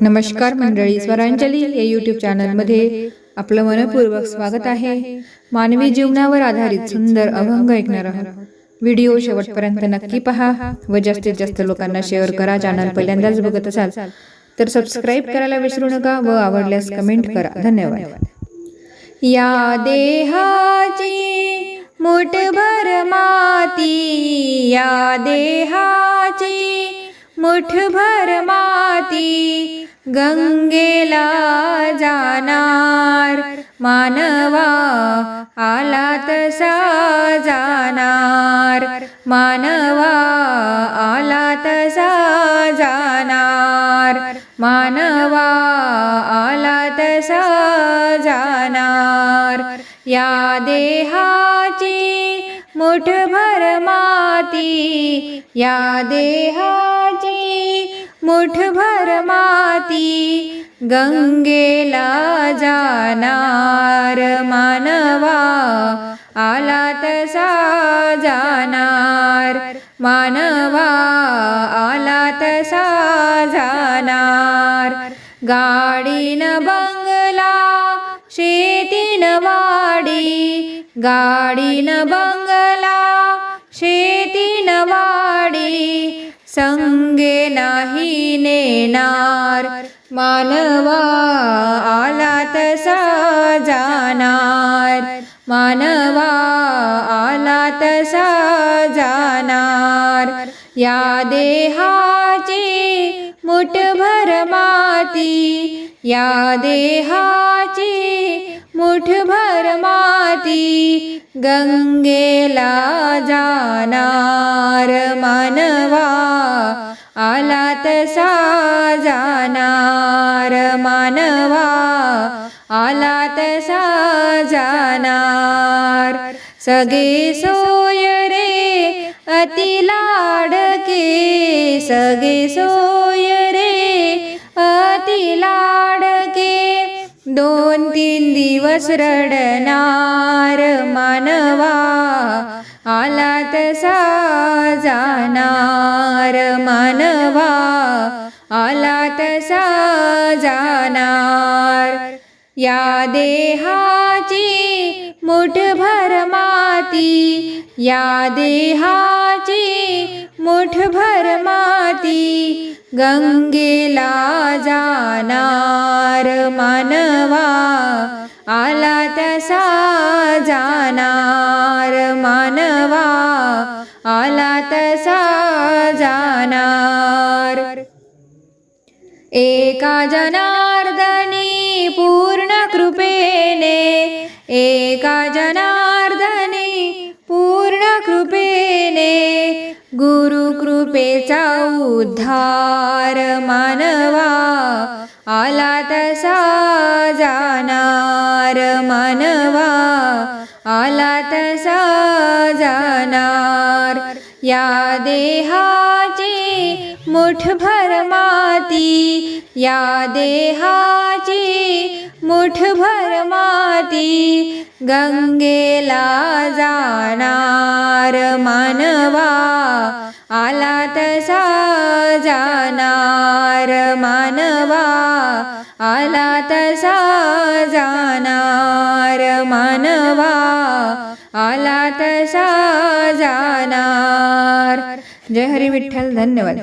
नमस्कार मंडळी स्वरांजली या यूट्यूब चॅनलमध्ये आपलं मनपूर्वक स्वागत आहे. मानवी जीवनावर आधारित सुंदर अभंग ऐकणार आहोत. व्हिडिओ शेवटपर्यंत नक्की पहा व जास्तीत जास्त लोकांना शेअर करा. चॅनल पहिल्यांदाच बघत असाल तर सबस्क्राईब करायला विसरू नका व आवडल्यास कमेंट करा. धन्यवाद. या देहाची मुठभर माती या देहाची मुठभर माती गंगेला जाणार. मानवा आला तसा जाणार. मानवा आला तसा जाणार. मानवा आला तसा जाणार. या देहाची मुठभर माती या देहाची मुठभर माती गंगेला जाणार. मानवा आला तसा जाणार. मानवा आला तसा जाणार. गाडीन बंगला शेतीन वाडी. गाडीन बंगला शेतीन वाडी. संगे नाही नेणार. मानवा आला तसा जाणार मानवा आला तसा जाणार या देहाची मुठभर माती. या देहाची मुठभर माती. गंगेला जाणार मानवा. जाणार मानवा आला तसा जाणार. सगे सोय रे अति लाडके सगे सोय रे अति लाडके दोन तीन दिवस रडणार मानवा आला तसा जाणार मानवा. आला तसा जाणार या देहाची मुठभर माती या देहाची मुठभर माती गंगेला जाणार मानवा. आला तसा जाणार मानवा. आला तसा एका जनार्दनी पूर्ण कृपेने एका जनार्दनी पूर्ण कृपेने गुरु कृपेचा उद्धार मानवा आला तसा जाणार मानवा आला तसा जाणार या देहा मुठभर माती या देहाची मुठभर माती गंगेला जाणार मानवा आला तसा जाणार मानवा आला तसा जाणार मानवा आला तसा जाणार. जय हरी विठ्ठल धन्यवाद.